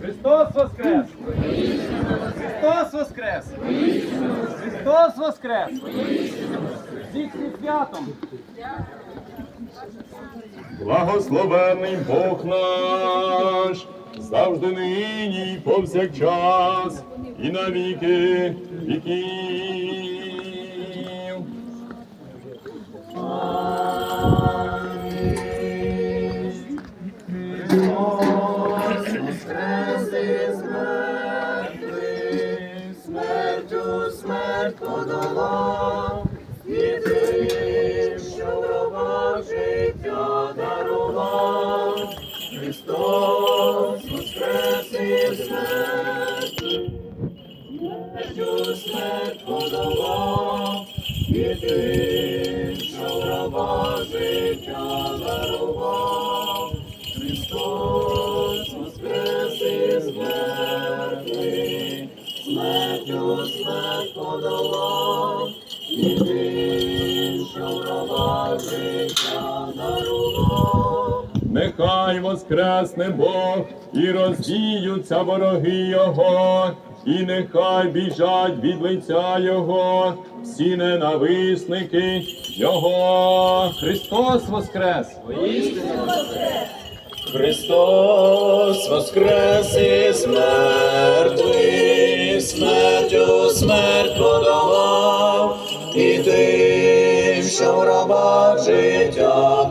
Христос Воскрес! Христос Воскрес! Христос Воскрес! Всіх зі святом! Благословений Бог наш, завжди нині і повсякчас, і на віки віків. Подолав, і ти, що в робах життя дарував, Христос воскрес із смерті, смерть подолав, і ти, що в життя дарував, воскресне Бог і розвіються вороги Його, і нехай біжать від лиця Його, всі ненависники Його. Христос Воскрес! Христос воскрес із мертвих, смертю смерть подолав, і тим, що в рабах життя.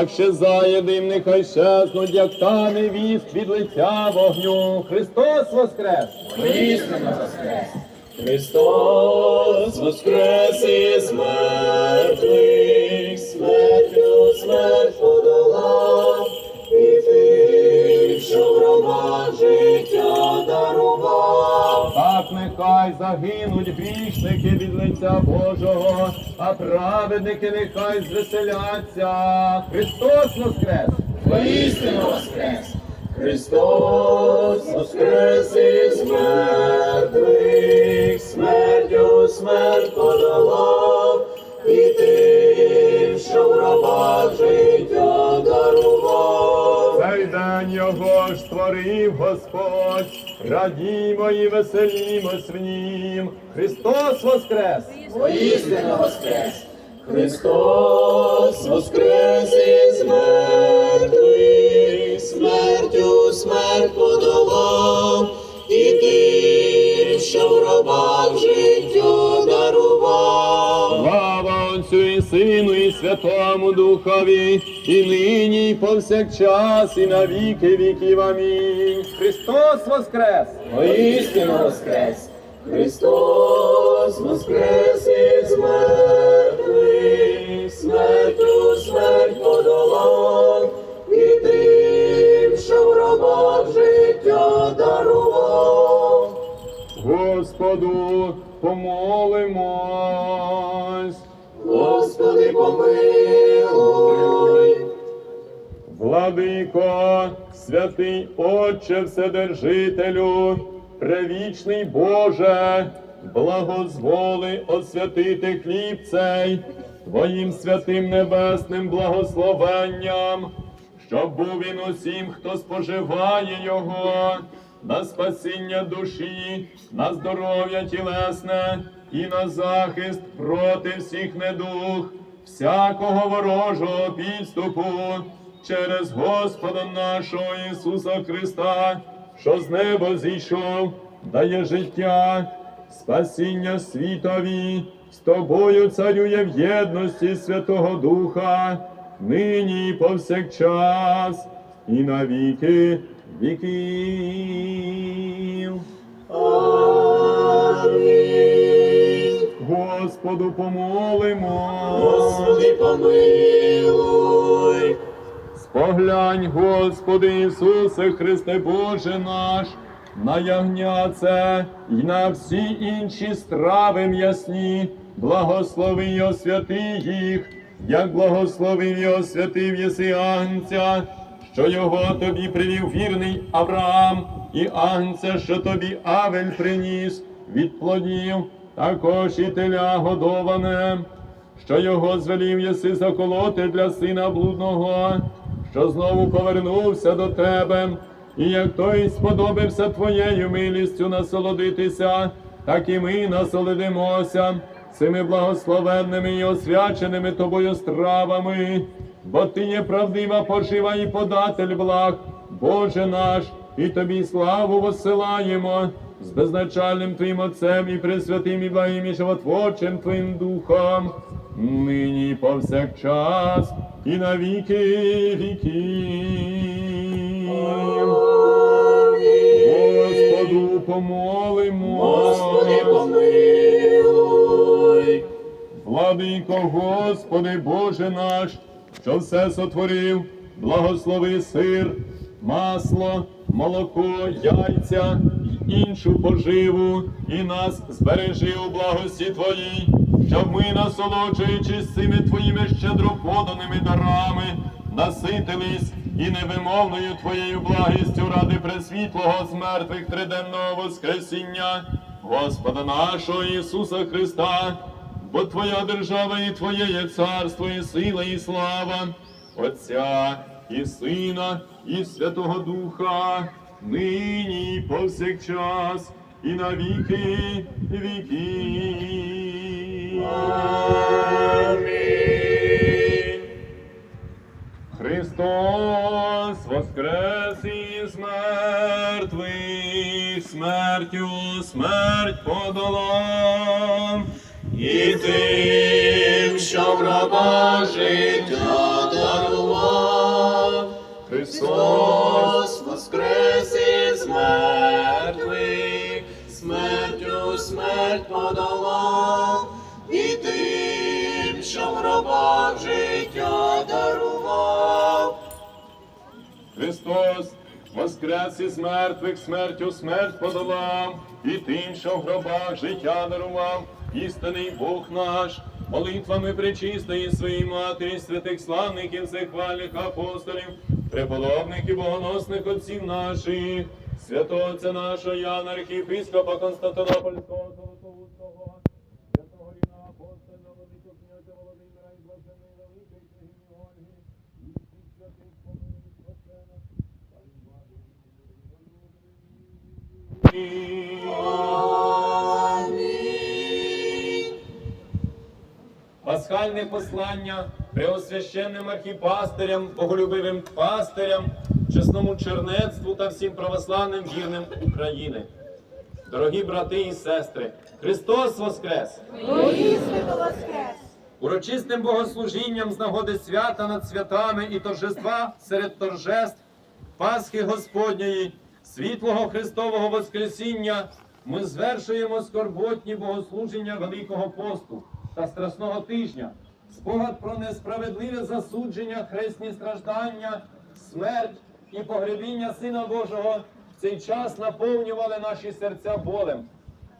Як ще заєдим, нехай щезнуть, як та невіст від лиця вогню. Христос Воскрес! Воістину воскрес! Христос воскрес із мертвих, смертю смерть подолав, і тим, що в нехай загинуть грішники від лиця Божого, а праведники нехай звеселяться. Христос Воскрес! Воістину воскрес! Христос воскрес із мертвих, смертю смерть подолав, і тим, що в гробах життя його ж створив Господь, радімо і веселімось в нім. Христос Воскрес! Воістину воскрес! Христос воскрес із мертвих, смертю смерть подолав, і тим, що в гробах життя дарував. І Сину, і Святому Духові, і нині, і повсякчас, і на віки віків. Амінь. Христос Воскрес! Воістину воскрес! Христос воскрес із мертвих, смертю смерть подолав, і тим, що в гробах життя дарував. Господу помолимось. Помилуй. Владико, святий Отче Вседержителю, превічний Боже, благозволи освятити хліб цей Твоїм святим небесним благословенням, щоб був він усім, хто споживає його, на спасіння душі, на здоров'я тілесне і на захист проти всіх недух, всякого ворожого підступу через Господа нашого Ісуса Христа, що з неба зійшов, дає життя, спасіння світові, з тобою царює в єдності Святого Духа, нині і повсякчас, і на віки віків. Амінь. Господу помолимо. Господи, помилуй. Споглянь, Господи Ісусе Христе Боже наш, на ягня це і на всі інші страви м'ясні, благослови й освяти їх, як благословив і освятив єси Агнця, що його тобі привів вірний Авраам, і Агнця, що тобі Авель приніс від плодів, також і теля годоване що його звелів єси заколоти для сина блудного, що знову повернувся до тебе, і як той сподобався твоєю милістю насолодитися, так і ми насолодимося цими благословенними і освяченими тобою стравами, бо ти є правдива пожива і податель благ, Боже наш, і тобі славу посилаємо з безначальним Твоїм Отцем і Пресвятим і благим і животворчим Твоїм Духом, нині і повсякчас і на віки віків. Господу помолимо. Господи, помилуй. Владико, Господи, Боже наш, що все сотворив, благослови сир, масло, молоко, яйця іншу поживу, і нас збережи у благості Твоїй, щоб ми, насолоджуючись цими Твоїми щедроподаними дарами, наситились і невимовною Твоєю благістю ради пресвітлого з мертвих триденного Воскресіння, Господа нашого Ісуса Христа. Бо Твоя держава і Твоє є царство, і сила, і слава, Отця і Сина, і Святого Духа, нині повсякчас, і на віки віків. Амінь. Христос воскрес із мертвих, смертю смерть подолав. І тим, що в раба дарував, Христос воскрес із мертвих, смертю смерть подолав, і тим, що в рабах життя дарував. Христос воскрес із мертвих, смертю смерть подолав, і тим, що в гробах життя дарував, істинний Бог наш, молитвами пречистої своїй матері, святих славників, всехвальних апостолів, преподобних і богоносних отців наших, святого Отця нашого Яна, архієпископа Константинопольського Золотоустого, святого Ріна апостоля, великого князя Володимира і блаженої великої княгині Ольги, і всіх святих помилуй спасена, та й Амінь. Пасхальне послання преосвященним архіпастирям, боголюбивим пастирям, чесному чернецтву та всім православним вірним України. Дорогі брати і сестри, Христос Воскрес! Воскрес! Урочистим богослужінням з нагоди свята над святами і торжества серед торжеств Пасхи Господньої, світлого Христового Воскресіння, ми звершуємо скорботні богослуження Великого посту та Страсного тижня, спогад про несправедливе засудження, хресні страждання, смерть і погребіння Сина Божого в цей час наповнювали наші серця болем.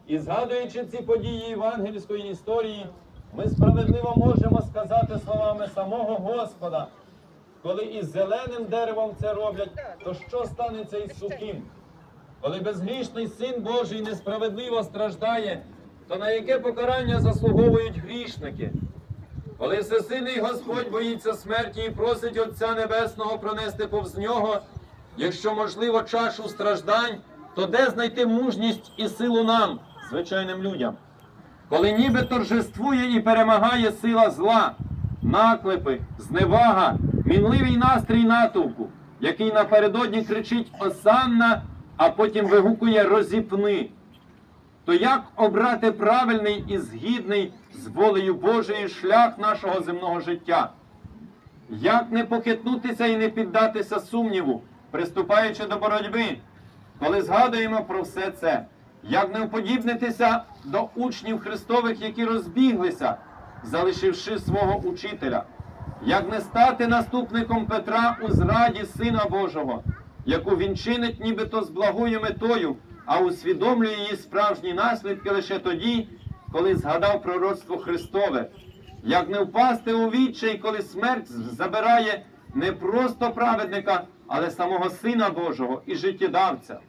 І згадуючи ці події євангельської історії, ми справедливо можемо сказати словами самого Господа, коли із зеленим деревом це роблять, то що станеться із сухим? Коли безгрішний син Божий несправедливо страждає, то на яке покарання заслуговують грішники? Коли всесильний Господь боїться смерті і просить Отця Небесного пронести повз нього, якщо можливо чашу страждань, то де знайти мужність і силу нам, звичайним людям? Коли ніби торжествує і перемагає сила зла, наклепи, зневага, мінливий настрій натовпу, який напередодні кричить Осанна, а потім вигукує розіпни. То як обрати правильний і згідний з волею Божої шлях нашого земного життя? Як не похитнутися і не піддатися сумніву, приступаючи до боротьби, коли згадуємо про все це? Як не уподібнитися до учнів Христових, які розбіглися, залишивши свого учителя? Як не стати наступником Петра у зраді Сина Божого, яку він чинить нібито з благою метою, а усвідомлює її справжні наслідки лише тоді, коли згадав пророцтво Христове, як не впасти у відчай, коли смерть забирає не просто праведника, але самого Сина Божого і життєдавця.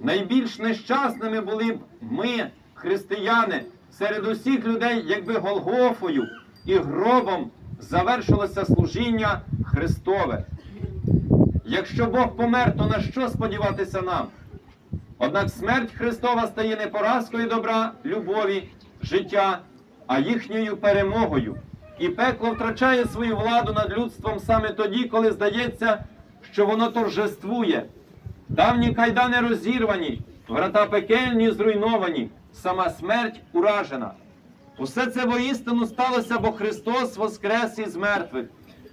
Найбільш нещасними були б ми, християни, серед усіх людей, якби Голгофою і гробом завершилося служіння Христове. Якщо Бог помер, то на що сподіватися нам? Однак смерть Христова стає не поразкою добра, любові, життя, а їхньою перемогою. І пекло втрачає свою владу над людством саме тоді, коли здається, що воно торжествує. Давні кайдани розірвані, врата пекельні зруйновані, сама смерть уражена. Усе це воістину сталося, бо Христос воскрес із мертвих.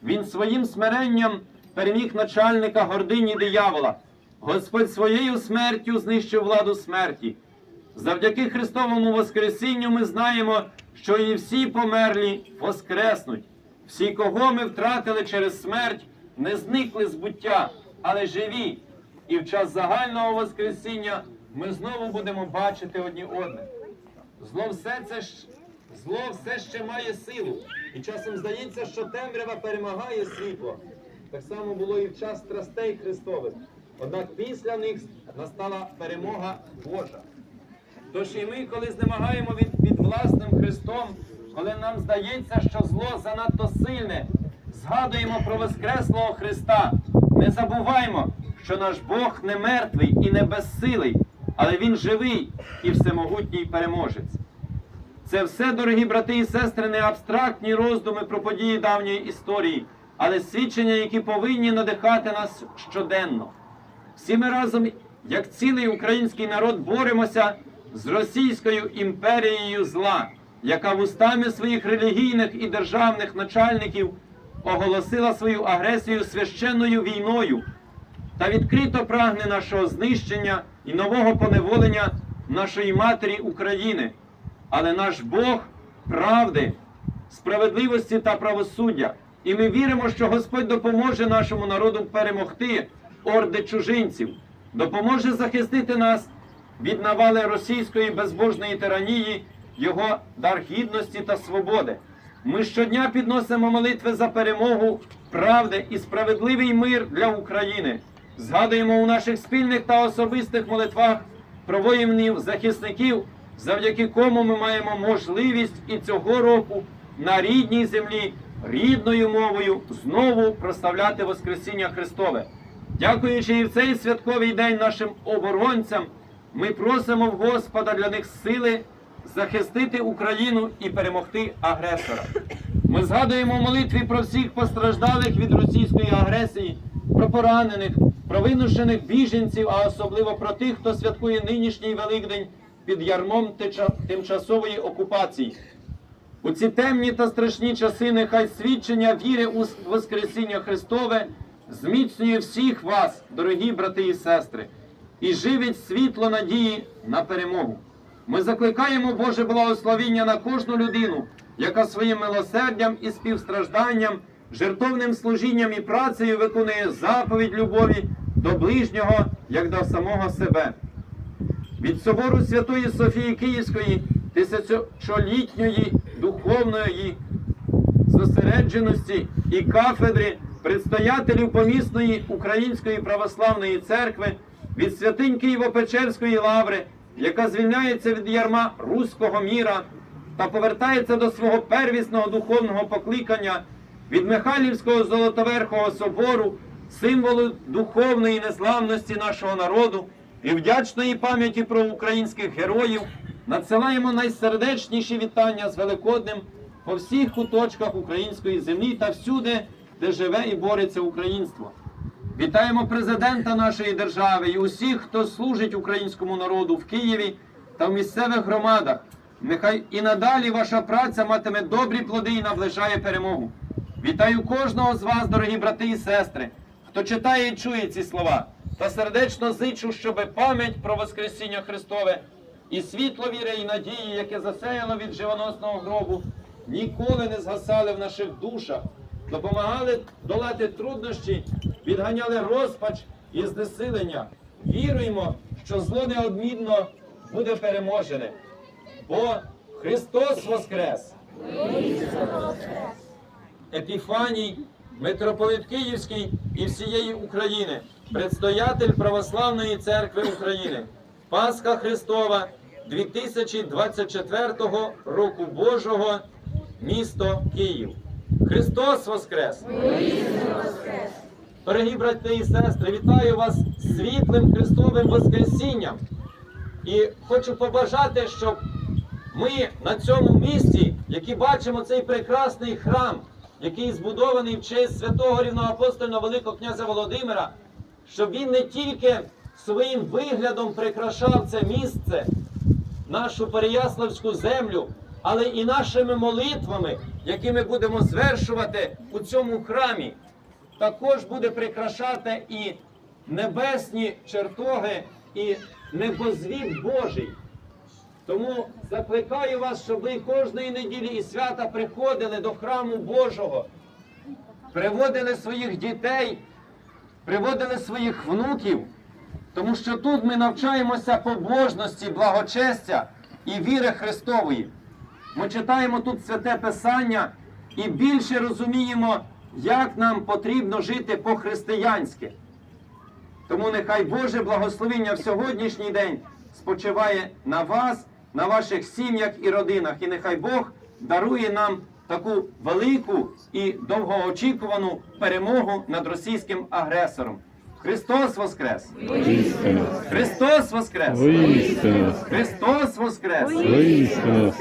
Він своїм смиренням переміг начальника гордині диявола. Господь своєю смертю знищив владу смерті. Завдяки Христовому Воскресінню ми знаємо, що і всі померлі воскреснуть. Всі, кого ми втратили через смерть, не зникли з буття, але живі. І в час загального Воскресіння ми знову будемо бачити одні одних. Зло все це зло все ще має силу. І часом здається, що темрява перемагає світло. Так само було і в час страстей Христових. Однак після них настала перемога Божа. Тож і ми, коли знемагаємо від, від власним Христом, коли нам здається, що зло занадто сильне, згадуємо про Воскреслого Христа. Не забуваймо, що наш Бог не мертвий і не безсилий, але Він живий і всемогутній переможець. Це все, дорогі брати і сестри, не абстрактні роздуми про події давньої історії, але свідчення, які повинні надихати нас щоденно. Всі ми разом, як цілий український народ, боремося з Російською імперією зла, яка вустами своїх релігійних і державних начальників оголосила свою агресію священною війною та відкрито прагне нашого знищення і нового поневолення нашої матері України. Але наш Бог правди, справедливості та правосуддя. І ми віримо, що Господь допоможе нашому народу перемогти орди чужинців, допоможе захистити нас від навали російської безбожної тиранії, його дар гідності та свободи. Ми щодня підносимо молитви за перемогу, правди і справедливий мир для України. Згадуємо у наших спільних та особистих молитвах про воїнів захисників, завдяки кому ми маємо можливість і цього року на рідній землі рідною мовою знову прославляти Воскресіння Христове. Дякуючи і в цей святковий день нашим оборонцям, ми просимо в Господа для них сили захистити Україну і перемогти агресора. Ми згадуємо молитві про всіх постраждалих від російської агресії, про поранених, про винушених біженців, а особливо про тих, хто святкує нинішній Великдень під ярмом тимчасової окупації. У ці темні та страшні часи нехай свідчення віри у Воскресіння Христове зміцнює всіх вас, дорогі брати і сестри, і живить світло надії на перемогу. Ми закликаємо Боже благословіння на кожну людину, яка своїм милосердям і співстражданням, жертовним служінням і працею виконує заповідь любові до ближнього, як до самого себе. Від собору Святої Софії Київської тисячолітньої духовної зосередженості і кафедри предстоятелів помісної Української православної церкви від святинь Києво-Печерської лаври, яка звільняється від ярма руського міра та повертається до свого первісного духовного покликання від Михайлівського Золотоверхого собору, символу духовної незламності нашого народу і вдячної пам'яті про українських героїв, надсилаємо найсердечніші вітання з Великоднем по всіх куточках української землі та всюди, де живе і бореться українство. Вітаємо президента нашої держави і усіх, хто служить українському народу в Києві та в місцевих громадах. Нехай і надалі ваша праця матиме добрі плоди і наближає перемогу. Вітаю кожного з вас, дорогі брати і сестри, хто читає і чує ці слова, та сердечно зичу, щоб пам'ять про Воскресіння Христове і світло віри і надії, яке засеяло від живоносного гробу, ніколи не згасали в наших душах, допомагали долати труднощі, відганяли розпач і знесилення. Віруємо, що зло неодмінно буде переможене, бо Христос Воскрес! Епіфаній, митрополит Київський і всієї України, предстоятель Православної церкви України, Пасха Христова 2024 року Божого, місто Київ. Христос Воскрес! Дорогі брати і сестри, вітаю вас світлим Христовим Воскресінням. І хочу побажати, щоб ми на цьому місці, які бачимо цей прекрасний храм, який збудований в честь святого рівноапостольного Великого князя Володимира, щоб він не тільки своїм виглядом прикрашав це місце, нашу Переяславську землю, але і нашими молитвами, які ми будемо звершувати у цьому храмі, також буде прикрашати і небесні чертоги, і небозвід Божий. Тому закликаю вас, щоб ви кожної неділі і свята приходили до храму Божого, приводили своїх дітей, приводили своїх внуків, тому що тут ми навчаємося побожності, благочестя і віри Христової. Ми читаємо тут святе Писання і більше розуміємо, як нам потрібно жити по-християнськи. Тому нехай Боже благословення в сьогоднішній день спочиває на вас, на ваших сім'ях і родинах. І нехай Бог дарує нам таку велику і довгоочікувану перемогу над російським агресором. Христос Воскрес! Христос Воскрес! Христос Воскрес! воістину,